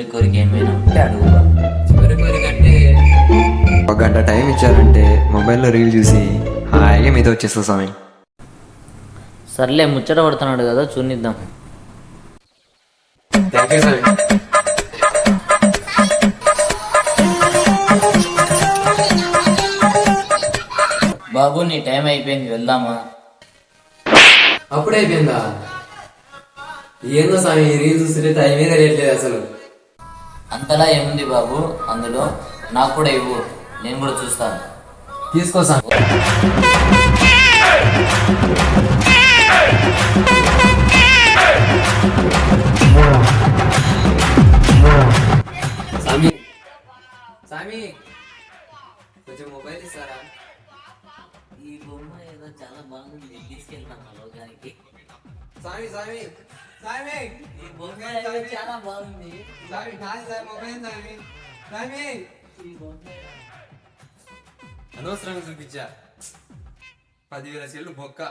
ఉంటే అడుగురా చివరి కోరిక అంటే ఒక గంట టైం ఇచ్చారంటే మొబైల్లో రీల్ చూసి హాయిగా మీతో వచ్చేస్తా స్వామి. సర్లే ముచ్చట పడుతున్నాడు కదా చూనిద్దాం థ్యాంక్ యూ స్వామి బాబు నీ టైం అయిపోయింది వెళ్దామా? అప్పుడే అయిపోయిందా ఏందో స్వామి రీల్ చూస్తుంటే టైమే తెలియట్లేదు అసలు. అంతలా ఏముంది బాబు? అందులో నాకు కూడా ఇవ్వు. నేను కూడా చూస్తాను. తీసుకో స్వామి స్వామి స్వామి కొంచెం మొబైల్ ఇస్తారా ఈ బొమ్మ ఏదో చాలా బాగుంది. తీసుకెళ్తాను లోకానికి. స్వామి స్వామి స్వామి ఈ బొమ్మ ఏదో చాలా బాగుంది. స్వామి నాది స్వామి మొబైల్ ఈ బొమ్మ అనవసరంగా చూపించా. పదివేల సెల్లు బొక్క.